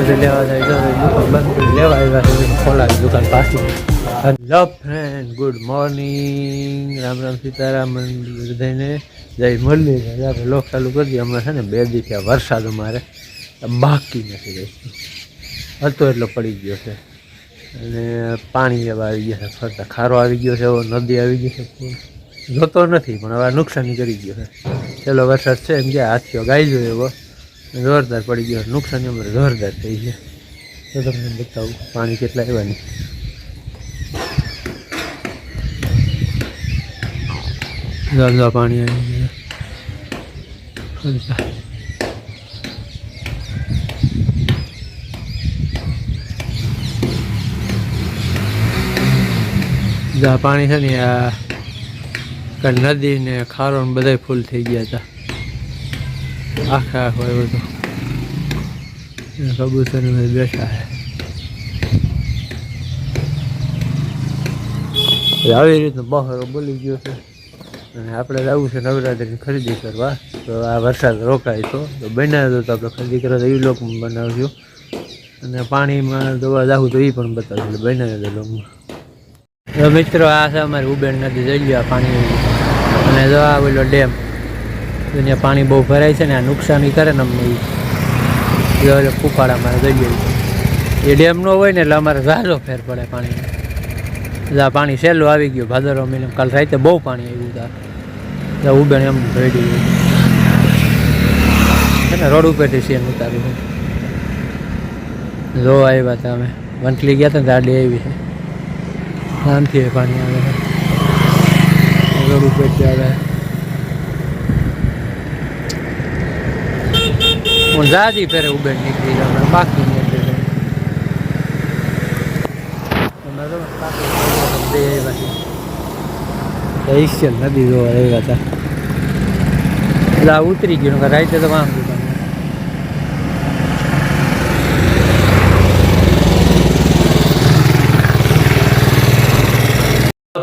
બધું લેવા જાય દુકાન બંધ લેવા આવ્યા છે ખોલાવી દુકાન પાછી hello friend good morning Ram Ram Sitaram બધાને જય મુરલી આપણે લોક ચાલુ કરી દઈએ હમણાં છે ને બે દી થયા વરસાદ અમારે બાકી નથી રહેતું હતો એટલો પડી ગયો છે અને પાણી એવા આવી ગયા છે ફરતા ખારો આવી ગયો છે એવો નદી આવી ગઈ છે. જોતો નથી પણ હવે નુકસાની કરી ગયો છે ચલો વરસાદ છે એમ કે હાથીઓ ગાઈ ગયો એવો જોરદાર પડી ગયો. નુકસાની અમારે જોરદાર થઈ છે. તો તમને બતાવું, પાણી કેટલા નહીં જોરદાર પાણી આવી ગયા. પાણી છે ને, આ નદી ને ખારો ને બધાય ફૂલ થઈ ગયા હતા. આખા એવો તો. કબૂતર બધા બેઠા છે. આવી રીતનો બહારો બોલી ગયો છે. અને આપણે જવું છે નવરાત્રિની ખરીદી કરવા. તો આ વરસાદ રોકાય તો. તો બનાવ્યો તો આપણે ખરીદી કરવા એ લોકો બનાવજો. અને પાણીમાં દવા જાવું તો એ પણ બતાવશું એટલે બનાવ્યો તો લોકો તો મિત્રો, આ છે અમારી ઉબેણ નદી. જઈ ગયા પાણી. અને જો ઓલો ડેમ. ત્યાં પાણી બહુ ભરાય છે ને આ નુકસાની કરે ને અમને એ કુપાડા મારે લ્યો એ ડેમ નો હોય ને એટલે અમારે ઝાઝો ફેર પડે પાણી આ પાણી સહેલું આવી ગયું. ભાદરવા મહિને કાલ રાતે બહુ પાણી આવ્યું હતા તો ઉબેણ એમ રેડી છે ને રોડ ઉપરથી સીએમ ઉતાર્યું જો આવ્યા હતા અમે. વંટલી ગયા હતા ગાડી આવી છે. શાંતિ પાણી આવે રોડ ઉપરથી આવે. હું જાજી ફેરે ઉબેર નીકળી ગયા હમણાં બાકી નહીં એટલે કંઈ. અમે તો બાકી. બે આવ્યા છીએ. તો ઈશ્વર નદી જોવા આવ્યા હતા. એટલે આ ઉતરી ગયું રાતે તો વાંધો તમને.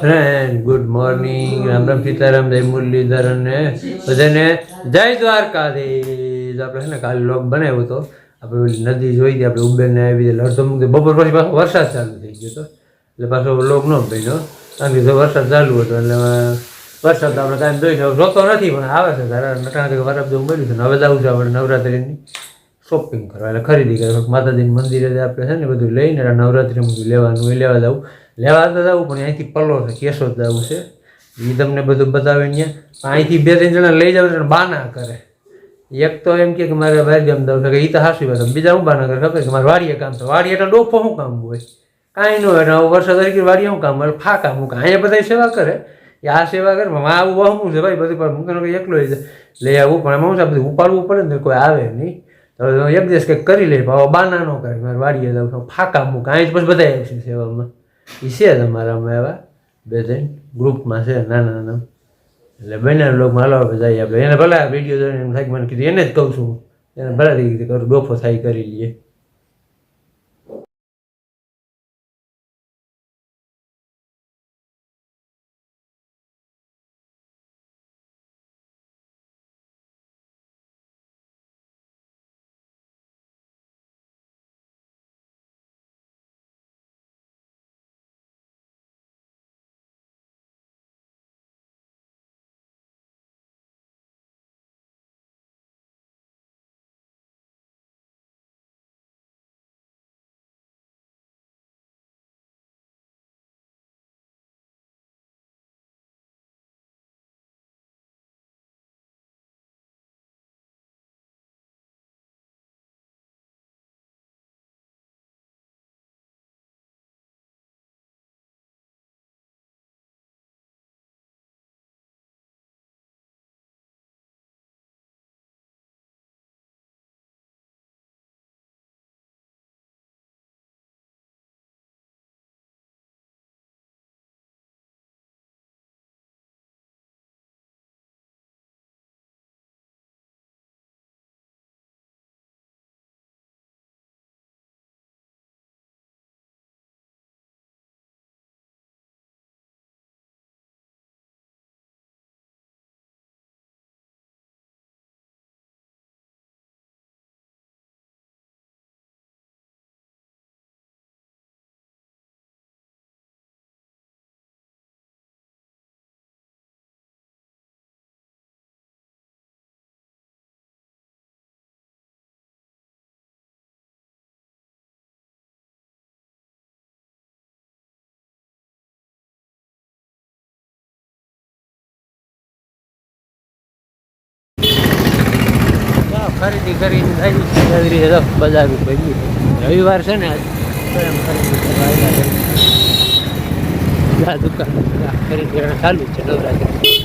Friend good morning Ram Ram Sitaram જય મુરલીધર અને બધાને જય દ્વારકાધીશ. આપણે છે ને કાલે લોક બનાવ્યો હતો. આપણે નદી જોઈ હતી, આપણે ઉબેરને આવી રીતે અડધો મૂકી બપોર પછી પાછો વરસાદ ચાલુ થઈ ગયો હતો. એટલે પાછો લોક ન બન્યો. કારણ કે જો વરસાદ ચાલુ હતો, એટલે વરસાદ આપણે કાંઈ જોઈ જોતો નથી, પણ આવે છે તારા નટાણા વરસાદ જેવું મળ્યું છે. હવે જવું છે આપણે નવરાત્રિની શોપિંગ કરવા. એટલે ખરીદી કરવા. માતાજીની મંદિરે આપણે છે ને બધું લઈને નવરાત્રિમાં બધું લેવાનું એ લેવા જવું. લેવા તો જવું, પણ અહીંથી પલ્લો છે, કેશોદ જવું છે. એ તમને બધું બતાવે અહીંયા. અહીંથી બે ત્રણ જણા લઈ જાવ બાના કરે. એક તો એમ કે મારે ગામ જવું છે કે એ તો હાસી વાત બીજા. હું બાના કરે ખબર કે મારે વાડીએ કામ છે. વાડીએ એટલે ડોફો શું કામ હોય? કાંઈ ન હોય. નવ વર્ષ તરીકે વાડીએ શું કામ? હોય ફાકા હું કાંઈ બધા સેવા કરે. એ આ સેવા કરે. માં આવું વહમું છે ભાઈ? બધું પણ મૂકવાનું કંઈ એકલો લઈ આવવું પણ એમાં શું બધું ઉપાડવું પડે ને કોઈ આવે નહીં. તો એક દિવસ કંઈક કરી લે ભાવ બાના ન કરે. મારે વાડીએ જાઉં ફાકા હું કાંઈ જ પછી બધા આવશે સેવામાં. એ છે તમારામાં એવા? બે ત્રણ? ગ્રુપમાં છે. નાના નાના. એટલે બને લોકો હાલો આપણે જઈએ આપણે એને ભલે વીડિયો જોઈને એમ થાય મને કીધું, એને જ કહું છું. એને ભલે કીધું ડોફો થાય કરી લઈએ ખરીદી કરીને આવી છે. રીતે બજાર ભાઈ રવિવાર છે ને એમ ખરીદી કરવા આવ્યા દુકાન ખરીદી કરવાનું ચાલુ છે, નવરાત્રી.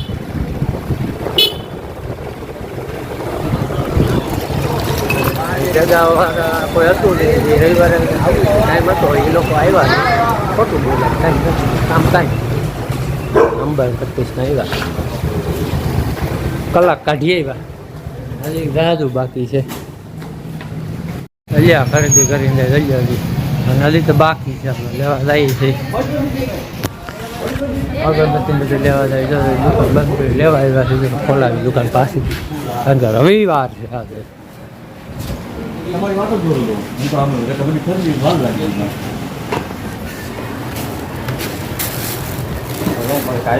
જગાવાળા કોઈ હતું નહીં રવિવારે ટાઈમ હતો, એ લોકો આવ્યા ખોટું બોલ્યા કામ કાંઈ અંબાઈ પચીસના આવ્યા. કલાક કાઢી આવ્યા. હજી જાજુ બાકી છે. અલ્યા, ખરીદી કરીને હજી અને હજી તો બાકી છે લેવા જઈએ છે. અગરબત્તી બધું લેવા જાય તો દુકાન બંધ કરી લેવા આવ્યા છે. ખોલાવી દુકાન પાસેથી કારણ કે છે આજે.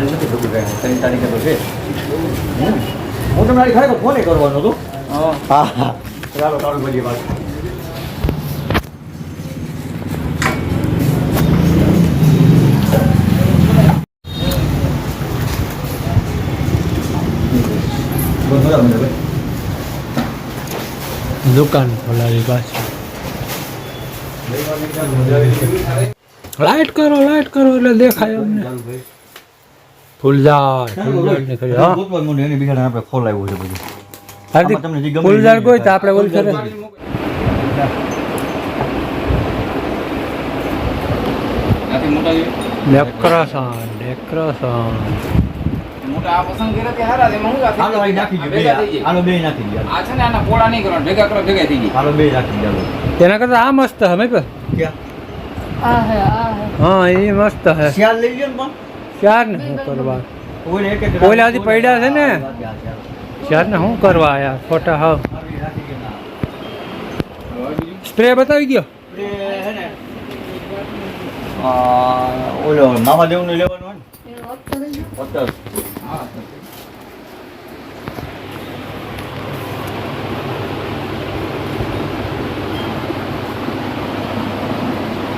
નથી ભેગું કાંઈ. ત્રણ તારીખે તો છે. હું તમને ખરેખર ફોને કરવાનો હતો. હા. હા ચાલો ચાલુ બધી વાત દુકાન ખોલાવી પાછી. લાઈટ કરો લાઈટ કરો એટલે દેખાય અમને. હા આપણે ખોલાવ્યું છે બધું હાર્દિક તમને જે ગમે ફૂલઝાડ કોઈ તો આપણે ઓલ કરે ડેકોરેશન ડેકોરેશન મોટા આ પસંદ કર્યા તે હારા તેમાં હું હાલો અહીં નાખી દો બે. ભેગા થઈ જાય. હાલો બે નાખી દો આ છે ને આના પોળા નહીં કરવાના ભેગા કરો ભેગા થઈ જાય હાલો બે નાખી દો તેના કરતા આ મસ્ત હે મેં પર ક્યાં હા એ મસ્ત હે શિયાળ લઈ લ્યો ને પણ. ચાર ને શું કરવા હજી પડ્યા છે ને? ચાર ને શું કરવા આયા? ખોટા હા સ્પ્રે બતાવી ગયો ઓલો નું લેવાનું હોય ને?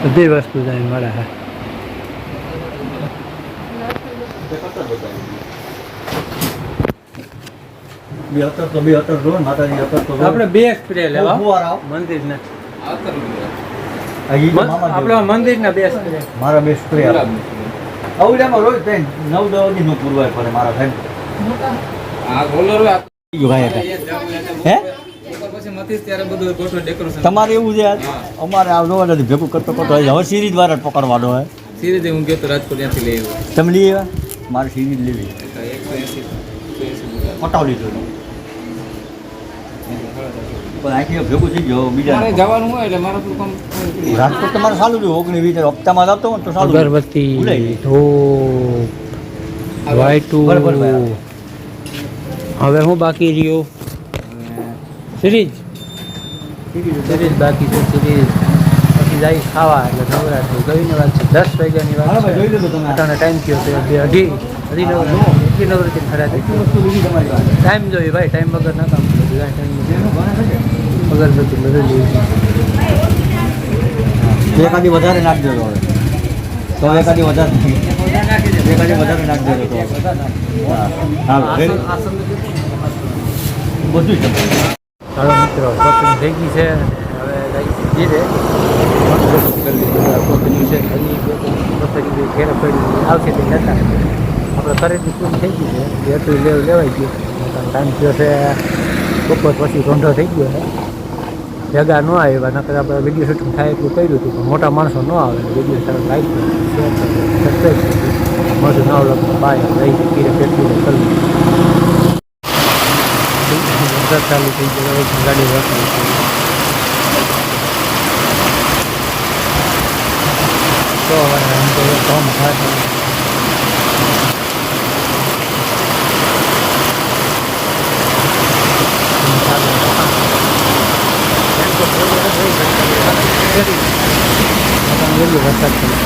બધી વસ્તુ જાય મળે હે બે અત્તર તો બે અત્તર જો ને માતાજી અત્તર તો જો. આપણે બે સ્પ્રે લેવા. મંદિર ને આ કરું છું. આ ઈ તો મામા મંદિર ના બે સ્પ્રે મારા બે સ્પ્રે. અવડામાં રોજ ત્રણ નવ દસ વાગે નો પૂરવાય પડે મારા સાહેબ. તમારે એવું છે? અમારે આ જોવા નથી ભેગું કરતો કરતો હવે સિરીજ દ્વારા જ પકડવાનો હોય સીરીઝે હું ગયો તો રાજકોટ ત્યાંથી લઈ આવ્યો. તમે લઈ આવ્યા મારે સિરીજ લેવી તો 180 180 પટાવ લીધો પણ અહીંથી ભેગું થઈ ગયો બીજા જવાનું હોય એટલે મારે કામ રાજકોટ તમારે સારું રહ્યું ઓગણીસ વીસ હપ્તામાં જતો હોય ને તો સારું. અગરબત્તી ધૂપ બરાબર. હવે હું બાકી રહ્યો? સિરીજ? સિરીજ. બાકી છે સિરીજ. પછી જાય ખાવા એટલે નવરાત્રી. ગઈને વાત છે દસ વાગ્યાની વાત અટાણે ટાઈમ કયો છે. બે અઢી અઢી નવ એટલી તમારી પાસે? ટાઈમ જોઈએ ભાઈ ટાઈમ વગર ના કામ બધું ટાઈમ અગરબત્તી બધું લેવું એકાદી વધારે નાખજો હવે. તો એકાદી વધારે એકાદી વધારે નાખજો હા બધું જ મિત્રો શોપિંગ થઈ ગઈ છે. ધીરે શોપિંગ છે આવશે તે જતા. આપણે ખરીદી પૂરી થઈ ગઈ છે. એટલું લેવ લેવાઈ ગયું. ટાઈમ થયો છે, બપોર પછી રોંઢો થઈ ગયો છે. જગા ન આવ્યા, નકર આપણે વીડિયો શૂટિંગ થાય એટલું કર્યું હતું, પણ મોટા માણસો ન આવે. વીડિયો સારો લાઈક સબસ્ક્રાઈબ મળતું નવ લગ્ન બાય રહી ધીરે પેટલું કરવું. ચાલુ થઈ ગયો ગાડી વરસાદ તો હવે કામ થાય ચાલુ